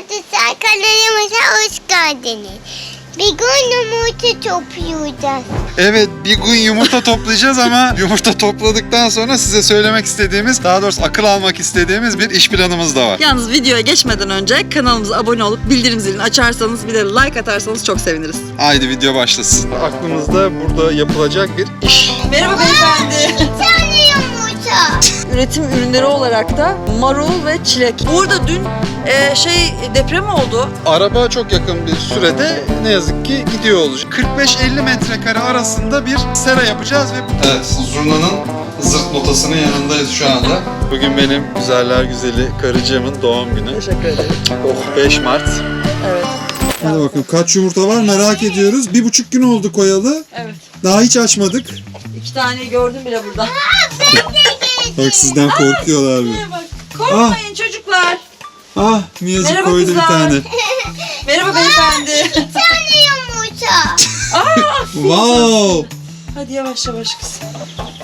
arkadaşlar kanalımıza hoş geldiniz. Bir gün yumurta toplayacağız. Evet bir gün yumurta toplayacağız ama yumurta topladıktan sonra size söylemek istediğimiz, daha doğrusu akıl almak istediğimiz bir iş planımız da var. Yalnız videoya geçmeden önce kanalımıza abone olup bildirim zilini açarsanız bir de like atarsanız çok seviniriz. Haydi video başlasın. Aklımızda burada yapılacak bir iş. Merhaba beyefendi. Üretim ürünleri olarak da marul ve çilek. Burada dün e, şey deprem oldu. Araba çok yakın bir sürede ne yazık ki gidiyor olacak. 45-50 metrekare arasında bir sera yapacağız ve... Evet, Zurna'nın zırt notasının yanındayız şu anda. Bugün benim güzeller güzeli karıcığımın doğum günü. Teşekkür ederim. Oh 5 Mart. Evet. Hadi bakalım kaç yumurta var merak ediyoruz. Bir buçuk gün oldu koyalı. Evet. Daha hiç açmadık. İki tane gördüm bile burada. Bak sizden korkuyorlar bir. Bak, Korkmayın çocuklar. Ah Miyacık Merhaba koydu bir kızlar. tane. Merhaba beyefendi. Bir tane yumurta. Wow. Hadi yavaş yavaş kız.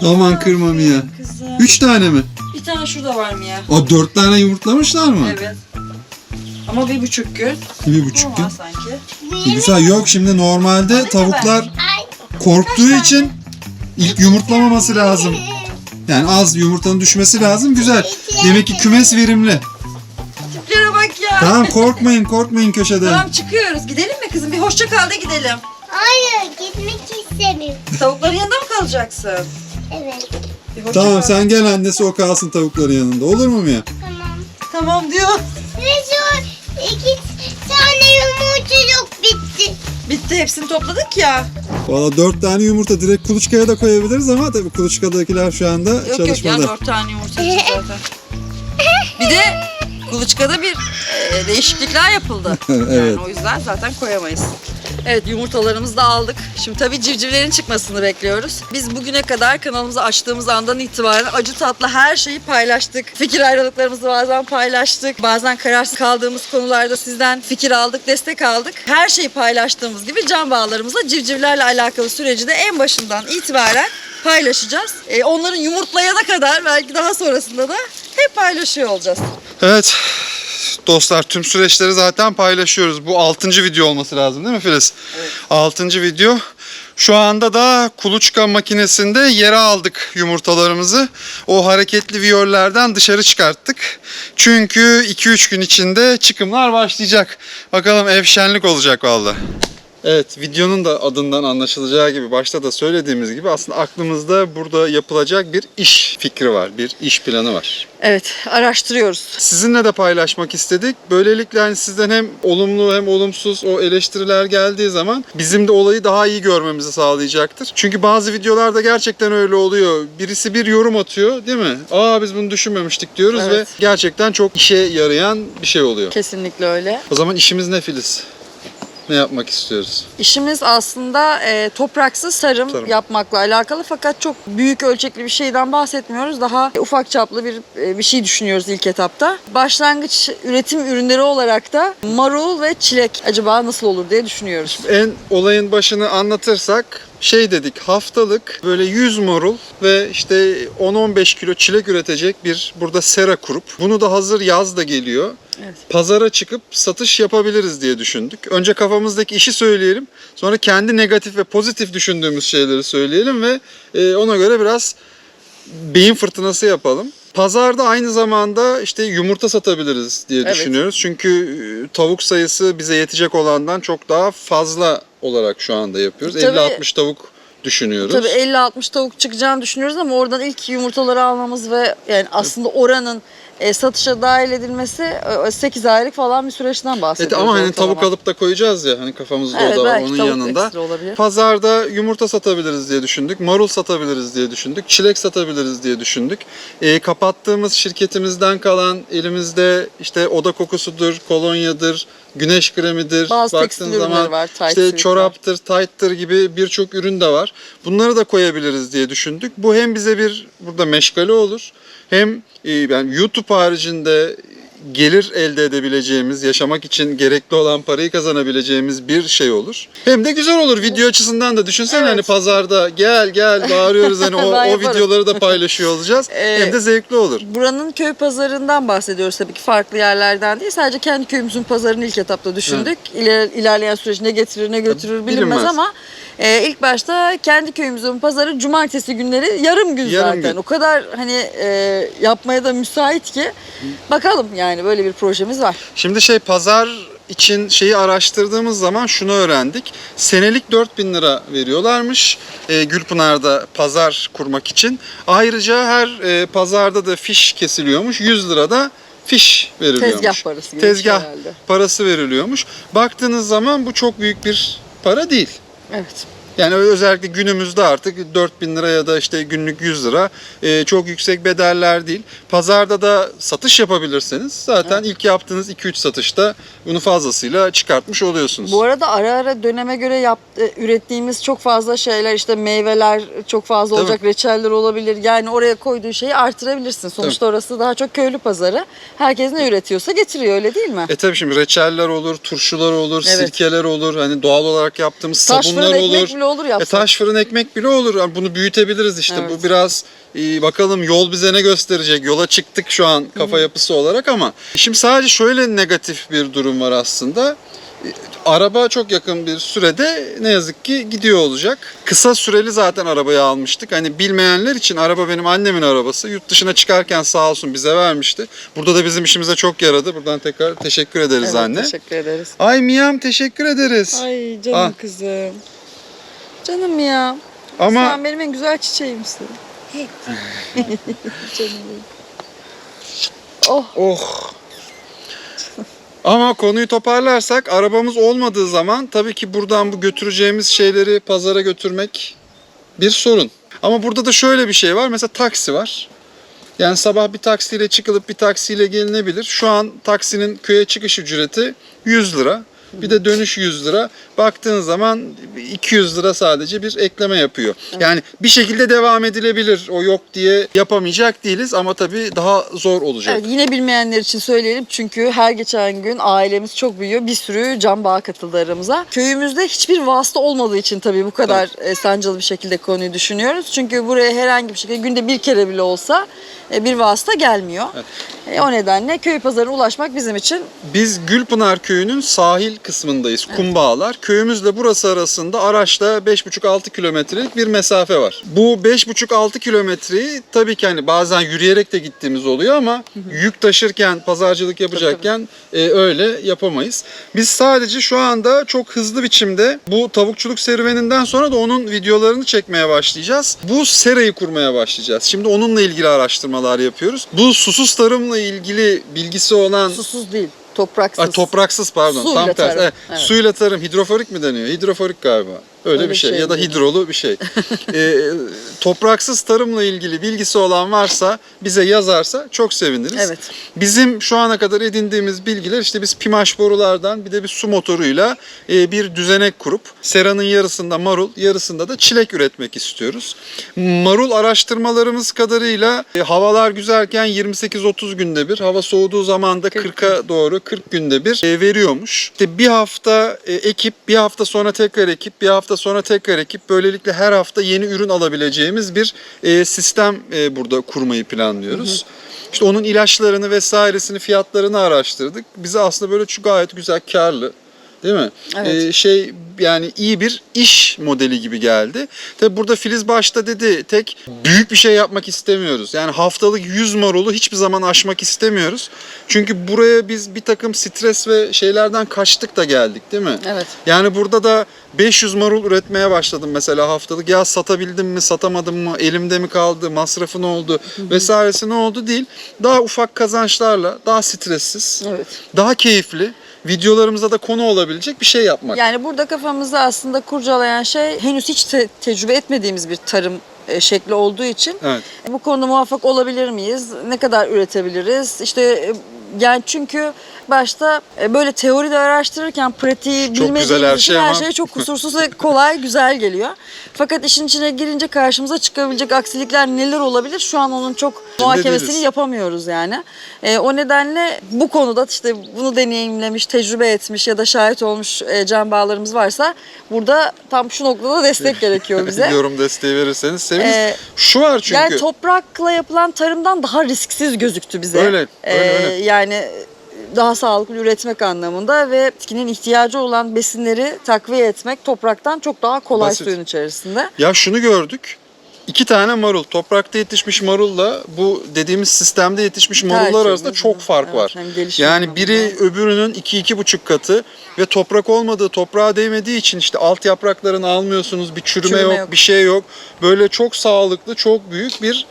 Aman kırma Mia. Kızım. Üç tane mi? Bir tane şurada var mı ya? O dört tane yumurtlamışlar mı? Evet. Ama bir buçuk gün. Bir buçuk gün. Normal sanki. Güzel yok şimdi normalde tavuklar korktuğu için ilk yumurtlamaması lazım. Yani az yumurtanın düşmesi lazım. Güzel. Demek ki kümes verimli. Tiplere bak ya. Tamam korkmayın korkmayın köşede. Tamam çıkıyoruz. Gidelim mi kızım? Bir hoşça kal da gidelim. Hayır gitmek istemiyorum. Tavukların yanında mı kalacaksın? Evet. Bir hoşça Tamam kal. sen gel annesi o kalsın tavukların yanında. Olur mu Mia? Tamam. Tamam diyor. Ve şu iki tane yumurta yok bitti. Bitti hepsini topladık ya. Valla dört tane yumurta direkt kuluçkaya da koyabiliriz ama tabii kuluçkadakiler şu anda Yok yok çalışmada. ya dört tane yumurta çıktı zaten. Bir de kuluçkada bir e, değişiklikler yapıldı. Evet. Yani o yüzden zaten koyamayız. Evet yumurtalarımızı da aldık. Şimdi tabii civcivlerin çıkmasını bekliyoruz. Biz bugüne kadar kanalımızı açtığımız andan itibaren acı tatlı her şeyi paylaştık. Fikir ayrılıklarımızı bazen paylaştık. Bazen kararsız kaldığımız konularda sizden fikir aldık, destek aldık. Her şeyi paylaştığımız gibi can bağlarımızla civcivlerle alakalı süreci de en başından itibaren paylaşacağız. Ee, onların yumurtlayana kadar belki daha sonrasında da hep paylaşıyor olacağız. Evet dostlar tüm süreçleri zaten paylaşıyoruz. Bu 6. video olması lazım değil mi Filiz? Evet. 6. video. Şu anda da kuluçka makinesinde yere aldık yumurtalarımızı. O hareketli viyollerden dışarı çıkarttık. Çünkü 2-3 gün içinde çıkımlar başlayacak. Bakalım ev şenlik olacak vallahi. Evet, videonun da adından anlaşılacağı gibi başta da söylediğimiz gibi aslında aklımızda burada yapılacak bir iş fikri var, bir iş planı var. Evet araştırıyoruz. Sizinle de paylaşmak istedik. Böylelikle hani sizden hem olumlu hem olumsuz o eleştiriler geldiği zaman bizim de olayı daha iyi görmemizi sağlayacaktır. Çünkü bazı videolarda gerçekten öyle oluyor. Birisi bir yorum atıyor değil mi? Aa biz bunu düşünmemiştik diyoruz Evet. ve gerçekten çok işe yarayan bir şey oluyor. Kesinlikle öyle. O zaman işimiz ne Filiz? Ne yapmak istiyoruz? İşimiz aslında e, topraksız sarım, Sarım. yapmakla alakalı fakat çok büyük ölçekli bir şeyden bahsetmiyoruz. Daha ufak çaplı bir e, bir şey düşünüyoruz ilk etapta. Başlangıç üretim ürünleri olarak da marul ve çilek acaba nasıl olur diye düşünüyoruz. En olayın başını anlatırsak şey dedik haftalık böyle 100 morul ve işte 10-15 kilo çilek üretecek bir burada sera kurup bunu da hazır yaz da geliyor. Evet. Pazara çıkıp satış yapabiliriz diye düşündük. Önce kafamızdaki işi söyleyelim. Sonra kendi negatif ve pozitif düşündüğümüz şeyleri söyleyelim ve e, ona göre biraz beyin fırtınası yapalım. Pazarda aynı zamanda işte yumurta satabiliriz diye Evet. düşünüyoruz. Çünkü tavuk sayısı bize yetecek olandan çok daha fazla olarak şu anda yapıyoruz. Tabii- 50-60 tavuk düşünüyoruz. Tabii 50-60 tavuk çıkacağını düşünüyoruz ama oradan ilk yumurtaları almamız ve yani aslında oranın e, satışa dahil edilmesi e, 8 aylık falan bir süreçten Evet, bahsediyoruz. ama hani ortalama. tavuk alıp da koyacağız ya hani kafamızda Evet, o da var onun yanında. Pazarda yumurta satabiliriz diye düşündük. Marul satabiliriz diye düşündük. Çilek satabiliriz diye düşündük. E, kapattığımız şirketimizden kalan elimizde işte oda kokusudur, kolonyadır, güneş kremidir. Bazı Baktığın zaman var, işte çoraptır, tight'tır gibi birçok ürün de var. Bunları da koyabiliriz diye düşündük. Bu hem bize bir burada meşgale olur hem e, yani YouTube haricinde gelir elde edebileceğimiz, yaşamak için gerekli olan parayı kazanabileceğimiz bir şey olur. Hem de güzel olur video açısından da düşünsene Evet. hani pazarda gel gel bağırıyoruz hani o, o videoları da paylaşıyor olacağız. Ee, Hem de zevkli olur. Buranın köy pazarından bahsediyoruz tabii ki farklı yerlerden değil. Sadece kendi köyümüzün pazarını ilk etapta düşündük. İler, ilerleyen süreç ne getirir ne götürür bilinmez, bilinmez. ama e, ilk başta kendi köyümüzün pazarı cumartesi günleri yarım gün Yarım zaten. gün. O kadar hani e, yapmaya da müsait ki bakalım yani böyle bir projemiz var. Şimdi şey pazar için şeyi araştırdığımız zaman şunu öğrendik. Senelik 4000 lira veriyorlarmış e, Gülpınar'da pazar kurmak için. Ayrıca her e, pazarda da fiş kesiliyormuş. 100 lira da fiş veriliyormuş. Tezgah parası şey Tezgah herhalde. parası veriliyormuş. Baktığınız zaman bu çok büyük bir para değil. Evet. Yani özellikle günümüzde artık 4000 lira ya da işte günlük 100 lira e, çok yüksek bedeller değil. Pazarda da satış yapabilirseniz zaten ilk yaptığınız 2-3 satışta bunu fazlasıyla çıkartmış oluyorsunuz. Bu arada ara ara döneme göre yap, e, ürettiğimiz çok fazla şeyler işte meyveler çok fazla Tabii. olacak, reçeller olabilir. Yani oraya koyduğu şeyi artırabilirsin. Sonuçta orası daha çok köylü pazarı. Herkes ne üretiyorsa getiriyor öyle değil mi? E tabii şimdi reçeller olur, turşular olur, Evet. sirkeler olur. Hani doğal olarak yaptığımız Taş sabunlar olur. bile olur E yapsak. taş fırın ekmek bile olur. Yani bunu büyütebiliriz işte. Evet. Bu biraz e, bakalım yol bize ne gösterecek. Yola çıktık şu an kafa yapısı olarak ama şimdi sadece şöyle negatif bir durum var aslında. E, Araba çok yakın bir sürede ne yazık ki gidiyor olacak. Kısa süreli zaten arabayı almıştık. Hani bilmeyenler için araba benim annemin arabası. Yurt dışına çıkarken sağ olsun bize vermişti. Burada da bizim işimize çok yaradı. Buradan tekrar teşekkür ederiz Evet, anne. Teşekkür ederiz. Ay Miyam teşekkür ederiz. Ay canım Ah. kızım. Canım ya. Ama Sen benim en güzel çiçeğimsin. canım benim. Oh Oh. Ama konuyu toparlarsak arabamız olmadığı zaman tabii ki buradan bu götüreceğimiz şeyleri pazara götürmek bir sorun. Ama burada da şöyle bir şey var. Mesela taksi var. Yani sabah bir taksiyle çıkılıp bir taksiyle gelinebilir. Şu an taksinin köye çıkış ücreti 100 lira. Bir de dönüş 100 lira. Baktığın zaman 200 lira sadece bir ekleme yapıyor. Yani bir şekilde devam edilebilir. O yok diye yapamayacak değiliz ama tabii daha zor olacak. Evet, yine bilmeyenler için söyleyelim çünkü her geçen gün ailemiz çok büyüyor. Bir sürü can bağı katıldı aramıza. Köyümüzde hiçbir vasıta olmadığı için tabii bu kadar e, sancılı bir şekilde konuyu düşünüyoruz. Çünkü buraya herhangi bir şekilde günde bir kere bile olsa e, bir vasıta gelmiyor. E, o nedenle köy pazarına ulaşmak bizim için Biz Gülpınar Köyü'nün sahil kısmındayız. Kumbağalar. Köyümüzle burası arasında araçla 5,5-6 kilometrelik bir mesafe var. Bu 5,5-6 kilometreyi tabii ki hani bazen yürüyerek de gittiğimiz oluyor ama yük taşırken, pazarcılık yapacakken e, öyle yapamayız. Biz sadece şu anda çok hızlı biçimde bu tavukçuluk serüveninden sonra da onun videolarını çekmeye başlayacağız. Bu serayı kurmaya başlayacağız. Şimdi onunla ilgili araştırmalar yapıyoruz. Bu susuz tarımla ilgili bilgisi olan susuz değil, topraksız. Ay, topraksız pardon. Suyla Tam tersi. tarım, Evet, evet. Suyla tarım. Hidroforik mi deniyor? Hidroforik galiba. Öyle, Öyle bir şey. şey ya da hidrolu bir şey. Ee, topraksız tarımla ilgili bilgisi olan varsa bize yazarsa çok seviniriz. Evet. Bizim şu ana kadar edindiğimiz bilgiler işte biz pimaş borulardan bir de bir su motoruyla e, bir düzenek kurup seranın yarısında marul, yarısında da çilek üretmek istiyoruz. Marul araştırmalarımız kadarıyla e, havalar güzelken 28-30 günde bir, hava soğuduğu zaman da 40'a doğru 40 günde bir e, veriyormuş. İşte bir hafta e, ekip, bir hafta sonra tekrar ekip, bir hafta sonra tekrar ekip böylelikle her hafta yeni ürün alabileceğimiz bir e, sistem e, burada kurmayı planlıyoruz. İşte onun ilaçlarını vesairesini fiyatlarını araştırdık. Bize aslında böyle şu gayet güzel karlı değil mi? Evet. Ee, şey yani iyi bir iş modeli gibi geldi. Tabi burada Filiz başta dedi tek büyük bir şey yapmak istemiyoruz. Yani haftalık 100 marulu hiçbir zaman aşmak istemiyoruz. Çünkü buraya biz bir takım stres ve şeylerden kaçtık da geldik değil mi? Evet. Yani burada da 500 marul üretmeye başladım mesela haftalık. Ya satabildim mi, satamadım mı, elimde mi kaldı, masrafı ne oldu vesairesi ne oldu değil. Daha ufak kazançlarla, daha stressiz, Evet. daha keyifli, videolarımıza da konu olabilecek bir şey yapmak. Yani burada kafamızda aslında kurcalayan şey henüz hiç te- tecrübe etmediğimiz bir tarım e, şekli olduğu için Evet. bu konuda muvaffak olabilir miyiz? Ne kadar üretebiliriz? İşte e, yani çünkü ilk başta e, böyle teoride araştırırken pratiği Çok bilmediğimiz güzel her için şey her ama- şey çok kusursuz ve kolay, güzel geliyor. Fakat işin içine girince karşımıza çıkabilecek aksilikler neler olabilir? Şu an onun çok muhakemesini değiliz. yapamıyoruz yani. E, o nedenle bu konuda işte bunu deneyimlemiş, tecrübe etmiş ya da şahit olmuş e, can bağlarımız varsa burada tam şu noktada destek gerekiyor bize. Yorum desteği verirseniz seviniriz. Ee, Şu var çünkü. Yani toprakla yapılan tarımdan daha risksiz gözüktü bize. Öyle, öyle, Ee, öyle. Yani daha sağlıklı üretmek anlamında ve bitkinin ihtiyacı olan besinleri takviye etmek topraktan çok daha kolay Basit. suyun içerisinde. Ya şunu gördük. İki tane marul, toprakta yetişmiş marulla bu dediğimiz sistemde yetişmiş marullar Tercih, arasında çok fark evet, var. Yani biri anlamında. öbürünün iki iki buçuk katı ve toprak olmadığı, toprağa değmediği için işte alt yapraklarını almıyorsunuz, bir çürüme, Çürüme yok, yok. bir şey yok. Böyle çok sağlıklı, çok büyük bir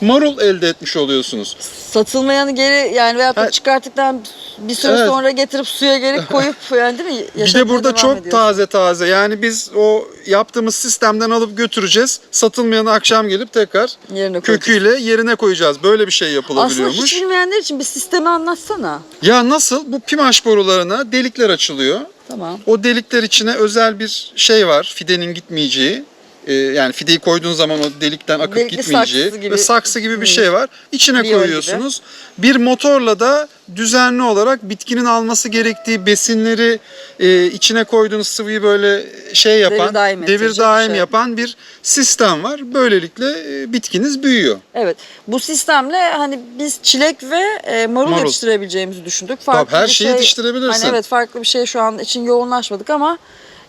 marul elde etmiş oluyorsunuz. Satılmayanı geri yani da Ha- çıkarttıktan bir süre Evet. sonra getirip suya geri koyup yani değil mi? Bir de Yaşatmaya burada çok ediyorsun. taze taze. Yani biz o yaptığımız sistemden alıp götüreceğiz. Satılmayanı akşam gelip tekrar Yerine koyacağız. köküyle yerine koyacağız. Böyle bir şey Aslında yapılabiliyormuş. hiç bilmeyenler için bir sistemi anlatsana. Ya nasıl? Bu pimaş borularına delikler açılıyor. Tamam. O delikler içine özel bir şey var. Fidenin gitmeyeceği. Ee, yani fideyi koyduğun zaman o delikten akıp Delikli gitmeyeceği saksı gibi. ve saksı gibi bir şey var. İçine koyuyorsunuz. Bir motorla da düzenli olarak bitkinin alması gerektiği besinleri e, içine koyduğunuz sıvıyı böyle şey yapan, Devir daim devir daim şey. yapan bir sistem var. Böylelikle e, bitkiniz büyüyor. Evet. Bu sistemle hani biz çilek ve e, marul, Marul. yetiştirebileceğimizi düşündük. Tabii her şeyi şey- yetiştirebilirsin. Hani evet farklı bir şey şu an için yoğunlaşmadık ama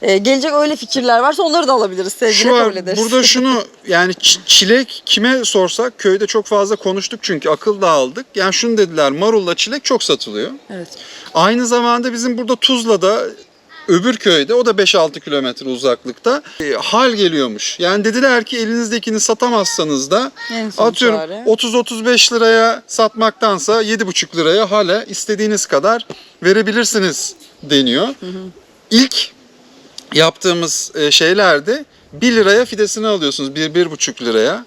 e, gelecek öyle fikirler varsa onları da alabiliriz sevgili Şu kabul var, ederiz. burada şunu yani ç- çilek kime sorsak köyde çok fazla konuştuk çünkü akıl dağıldık. Yani şunu dediler marulla çilek çok satılıyor. Evet. Aynı zamanda bizim burada Tuzla'da öbür köyde o da 5-6 kilometre uzaklıkta e, hal geliyormuş. Yani dediler ki elinizdekini satamazsanız da En son atıyorum çare. 30-35 liraya satmaktansa 7,5 liraya hale istediğiniz kadar verebilirsiniz deniyor. İlk yaptığımız e, şeylerde 1 liraya fidesini alıyorsunuz. 1-1,5 liraya.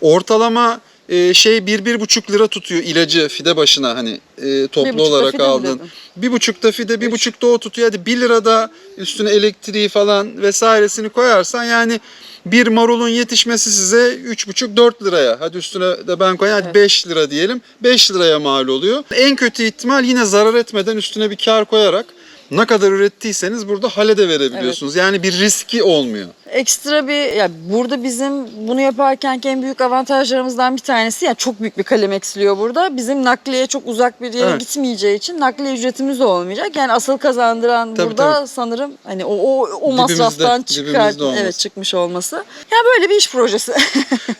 Ortalama e, şey 1-1,5 lira tutuyor ilacı fide başına hani e, toplu buçukta olarak aldın. Bir buçukta fide, bir buçukta o tutuyor. Hadi 1 lirada üstüne elektriği falan vesairesini koyarsan yani bir marulun yetişmesi size 3,5-4 liraya. Hadi üstüne de ben koyayım. Hadi 5 lira diyelim. 5 liraya mal oluyor. En kötü ihtimal yine zarar etmeden üstüne bir kar koyarak ne kadar ürettiyseniz burada hale de verebiliyorsunuz. Yani bir riski olmuyor. Ekstra bir ya burada bizim bunu yaparken en büyük avantajlarımızdan bir tanesi yani çok büyük bir kalem eksiliyor burada. Bizim nakliye çok uzak bir yere Evet. gitmeyeceği için nakliye ücretimiz de olmayacak. Yani asıl kazandıran Tabii, burada sanırım hani o o, o Dibimizde, masraftan dibimizde çıkar olması. evet çıkmış olması. Ya böyle bir iş projesi.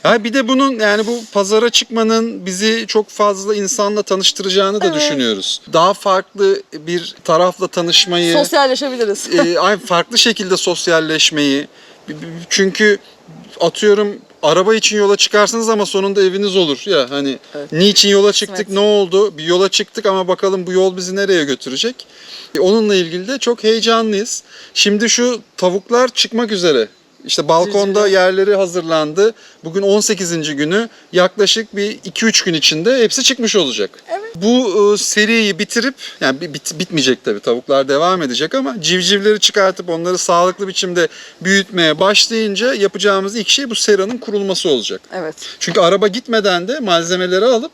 Ha bir de bunun yani bu pazara çıkmanın bizi çok fazla insanla tanıştıracağını da Evet. düşünüyoruz. Daha farklı bir tarafla tanışmayı, Sosyalleşebiliriz. e, farklı şekilde sosyalleşmeyi. Çünkü atıyorum araba için yola çıkarsınız ama sonunda eviniz olur ya hani Evet. niçin yola çıktık Kısmet. ne oldu bir yola çıktık ama bakalım bu yol bizi nereye götürecek E, onunla ilgili de çok heyecanlıyız şimdi şu tavuklar çıkmak üzere işte balkonda yerleri hazırlandı bugün 18. günü yaklaşık bir 2-3 gün içinde hepsi çıkmış olacak bu e, seriyi bitirip yani bi- bit, bitmeyecek tabii tavuklar devam edecek ama civcivleri çıkartıp onları sağlıklı biçimde büyütmeye başlayınca yapacağımız ilk şey bu seranın kurulması olacak. evet. Çünkü araba gitmeden de malzemeleri alıp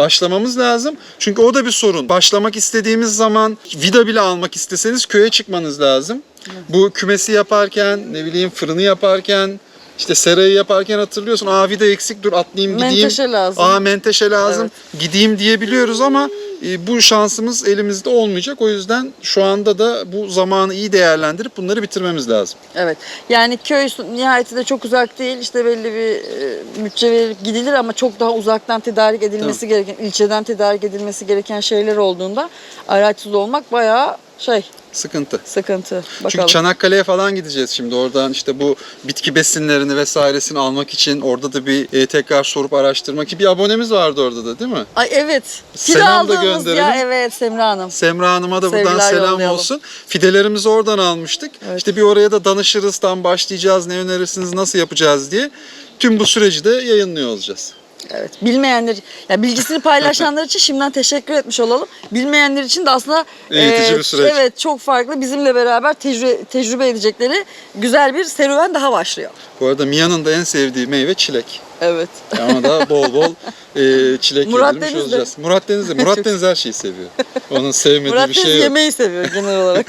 başlamamız lazım. Çünkü o da bir sorun. Başlamak istediğimiz zaman vida bile almak isteseniz köye çıkmanız lazım. Bu kümesi yaparken, ne bileyim fırını yaparken, işte serayı yaparken hatırlıyorsun. Aa vida eksik dur atlayayım gideyim. Menteşe lazım. Aa menteşe lazım. Gideyim diyebiliyoruz ama e, bu şansımız elimizde olmayacak. O yüzden şu anda da bu zamanı iyi değerlendirip bunları bitirmemiz lazım. Evet. Yani köy nihayetinde çok uzak değil. İşte belli bir e, bütçe verilip gidilir ama çok daha uzaktan tedarik edilmesi gereken, ilçeden tedarik edilmesi gereken şeyler olduğunda araçsız olmak bayağı şey Sıkıntı. sıkıntı. Bakalım. Çünkü Çanakkale'ye falan gideceğiz şimdi. Oradan işte bu bitki besinlerini vesairesini almak için orada da bir e, tekrar sorup araştırmak ki bir abonemiz vardı orada da değil mi? Ay evet. Kilo Selam da gönderelim. Ya evet Semra Hanım. Semra Hanım'a da buradan Sevgiler selam yollayalım. olsun. Fidelerimizi oradan almıştık. Evet. İşte bir oraya da danışırız, tam başlayacağız, ne önerirsiniz, nasıl yapacağız diye. Tüm bu süreci de yayınlıyor olacağız. Evet. Bilmeyenler, ya bilgisini paylaşanlar için şimdiden teşekkür etmiş olalım. Bilmeyenler için de aslında Eğitici bir süreç. Evet, çok farklı. Bizimle beraber tecrübe, tecrübe edecekleri güzel bir serüven daha başlıyor. Bu arada Mia'nın da en sevdiği meyve çilek. Evet. Ama da bol bol e, çilek Murat yedirmiş Deniz de. olacağız. Murat Deniz de. Murat Deniz her şeyi seviyor. Onun sevmediği Murat bir Deniz şey yok. yemeği seviyor genel olarak.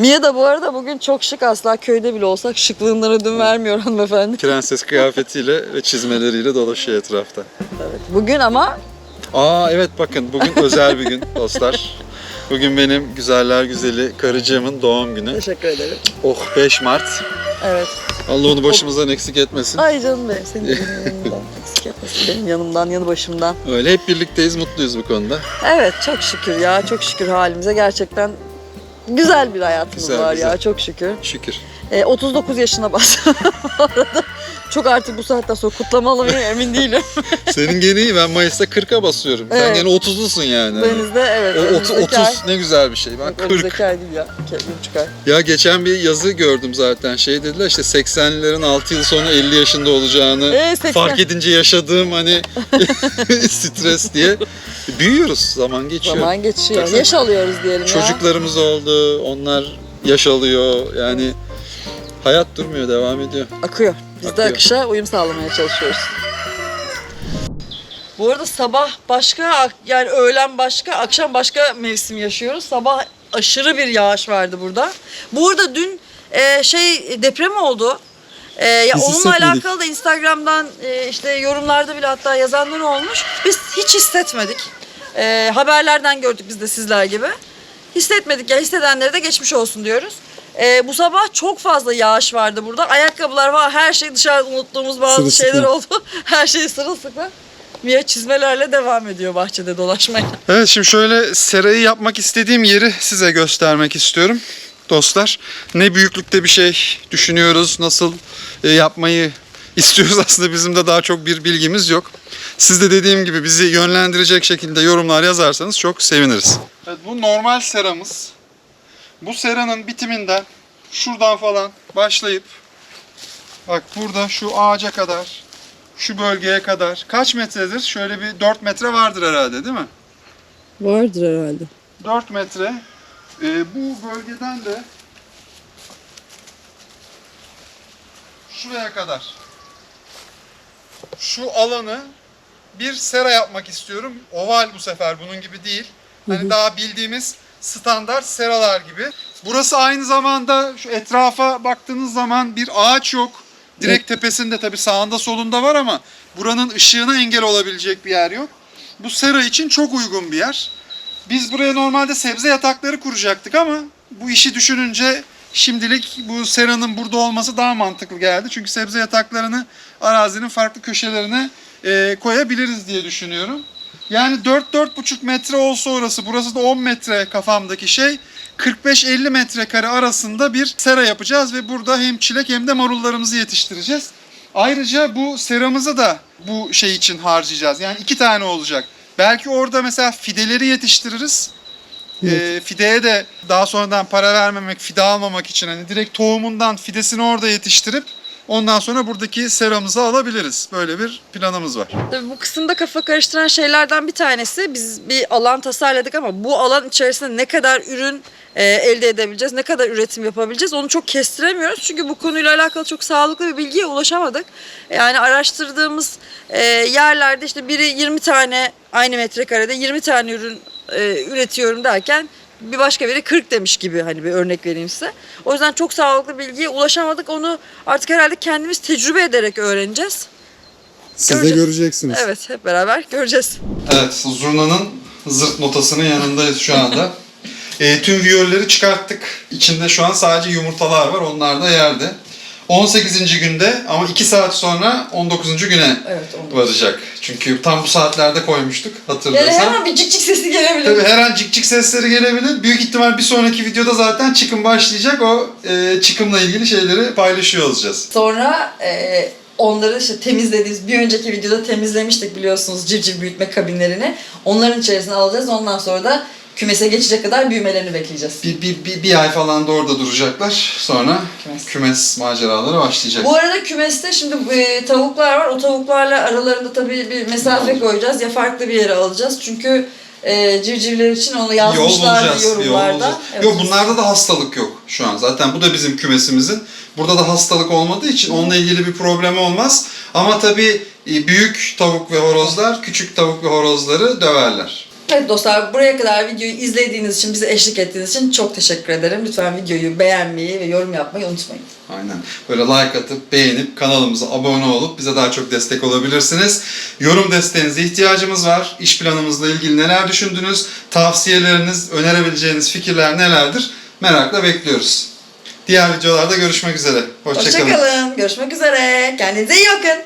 Mia da bu arada bugün çok şık asla köyde bile olsak şıklığından ödün vermiyor hanımefendi. Prenses kıyafetiyle ve çizmeleriyle dolaşıyor etrafta. Evet. Bugün ama Aa evet bakın bugün özel bir gün dostlar. Bugün benim güzeller güzeli karıcığımın doğum günü. teşekkür ederim. Oh 5 Mart. Evet. Allah onu başımızdan eksik etmesin. Ay canım benim seni de benim yanımdan eksik etmesin. Benim yanımdan, yanı başımdan. Öyle hep birlikteyiz, mutluyuz bu konuda. Evet çok şükür ya çok şükür halimize gerçekten güzel bir hayatımız Güzel, var güzel. ya çok şükür. Şükür. Ee, 39 yaşına arada. Çok artık bu saatten sonra kutlamalı mıyım emin değilim. Senin gene iyi. Ben Mayıs'ta 40'a basıyorum. Sen Evet. gene 30'lusun yani. Denizde evet. O, otu- önümüzdeki 30 ay- ne güzel bir şey. Ben Yok, 40. önümüzdeki ay değil ya. İki, bir buçuk ay. Ya geçen bir yazı gördüm zaten. Şey dediler işte 80'lerin 6 yıl sonra 50 yaşında olacağını Ee, 80. fark edince yaşadığım hani stres diye. Büyüyoruz. Zaman geçiyor. Zaman geçiyor. Baksana. Yaş alıyoruz diyelim ya. Çocuklarımız oldu. Onlar yaş alıyor. Yani hayat durmuyor, devam ediyor. Akıyor. Biz de akışa uyum sağlamaya çalışıyoruz. Bu arada sabah başka, yani öğlen başka, akşam başka mevsim yaşıyoruz. Sabah aşırı bir yağış vardı burada. Bu arada dün e, şey deprem oldu. E, ya Biz onunla alakalı da Instagram'dan e, işte yorumlarda bile hatta yazanlar olmuş. Biz hiç hissetmedik. E, haberlerden gördük biz de sizler gibi. Hissetmedik ya hissedenlere de geçmiş olsun diyoruz. E, bu sabah çok fazla yağış vardı burada. Ayakkabılar var her şey dışarıda unuttuğumuz bazı Sırılsıklam. şeyler oldu. her şey sırılsıklam. Mia çizmelerle devam ediyor bahçede dolaşmaya. Evet şimdi şöyle serayı yapmak istediğim yeri size göstermek istiyorum. Dostlar ne büyüklükte bir şey düşünüyoruz, nasıl e, yapmayı istiyoruz aslında bizim de daha çok bir bilgimiz yok. Siz de dediğim gibi bizi yönlendirecek şekilde yorumlar yazarsanız çok seviniriz. Evet bu normal seramız. Bu seranın bitiminden şuradan falan başlayıp bak burada şu ağaca kadar şu bölgeye kadar kaç metredir? Şöyle bir 4 metre vardır herhalde değil mi? Vardır herhalde. 4 metre. Ee, bu bölgeden de şuraya kadar şu alanı bir sera yapmak istiyorum. Oval bu sefer bunun gibi değil. Hani daha bildiğimiz standart seralar gibi. Burası aynı zamanda şu etrafa baktığınız zaman bir ağaç yok. Direkt tepesinde tabii sağında solunda var ama buranın ışığına engel olabilecek bir yer yok. Bu sera için çok uygun bir yer. Biz buraya normalde sebze yatakları kuracaktık ama bu işi düşününce şimdilik bu seranın burada olması daha mantıklı geldi. Çünkü sebze yataklarını arazinin farklı köşelerine e, koyabiliriz diye düşünüyorum. Yani 4-4,5 metre olsa orası, burası da 10 metre kafamdaki şey. 45-50 metrekare arasında bir sera yapacağız ve burada hem çilek hem de marullarımızı yetiştireceğiz. Ayrıca bu seramızı da bu şey için harcayacağız. Yani iki tane olacak. Belki orada mesela fideleri yetiştiririz. Ee, fideye de daha sonradan para vermemek, fide almamak için hani direkt tohumundan fidesini orada yetiştirip ondan sonra buradaki seramızı alabiliriz. Böyle bir planımız var. Tabii bu kısımda kafa karıştıran şeylerden bir tanesi biz bir alan tasarladık ama bu alan içerisinde ne kadar ürün e, elde edebileceğiz, ne kadar üretim yapabileceğiz onu çok kestiremiyoruz. Çünkü bu konuyla alakalı çok sağlıklı bir bilgiye ulaşamadık. Yani araştırdığımız e, yerlerde işte biri 20 tane aynı metrekarede 20 tane ürün e, üretiyorum derken bir başka biri 40 demiş gibi hani bir örnek vereyim size. O yüzden çok sağlıklı bilgiye ulaşamadık. Onu artık herhalde kendimiz tecrübe ederek öğreneceğiz. Siz de Göreceğiz. göreceksiniz. Evet hep beraber göreceğiz. Evet, zurnanın zırt notasının yanındayız şu anda. E, tüm viyolleri çıkarttık. İçinde şu an sadece yumurtalar var. Onlar da yerde. 18. günde ama 2 saat sonra 19. güne Evet onu. varacak. Çünkü tam bu saatlerde koymuştuk Yani hatırlarsan. hemen bir cik cik sesi gelebilir. Tabii her an cik cik sesleri gelebilir. Büyük ihtimal bir sonraki videoda zaten çıkım başlayacak. O e, çıkımla ilgili şeyleri paylaşıyor olacağız. Sonra e, onları işte temizlediğimiz, bir önceki videoda temizlemiştik biliyorsunuz civciv büyütme kabinlerini. Onların içerisine alacağız. Ondan sonra da kümese geçecek kadar büyümelerini bekleyeceğiz. Bir, bir, bir, bir ay falan da orada duracaklar. Sonra Kümes. kümes maceraları başlayacak. Bu arada kümeste şimdi e, tavuklar var. O tavuklarla aralarında tabii bir mesafe koyacağız. Ya farklı bir yere alacağız. Çünkü e, civcivler için onu Yol yazmışlardı. Yol yorumlarda. bulacağız. Evet. Yok bunlarda da hastalık yok şu an. Zaten bu da bizim kümesimizin. Burada da hastalık olmadığı için onunla ilgili bir problem olmaz. Ama tabii e, büyük tavuk ve horozlar küçük tavuk ve horozları döverler. Evet dostlar buraya kadar videoyu izlediğiniz için, bize eşlik ettiğiniz için çok teşekkür ederim. Lütfen videoyu beğenmeyi ve yorum yapmayı unutmayın. Aynen. Böyle like atıp beğenip kanalımıza abone olup bize daha çok destek olabilirsiniz. Yorum desteğinize ihtiyacımız var. İş planımızla ilgili neler düşündünüz? Tavsiyeleriniz, önerebileceğiniz fikirler nelerdir? Merakla bekliyoruz. Diğer videolarda görüşmek üzere. Hoşçakalın. Hoşçakalın. Görüşmek üzere. Kendinize iyi bakın.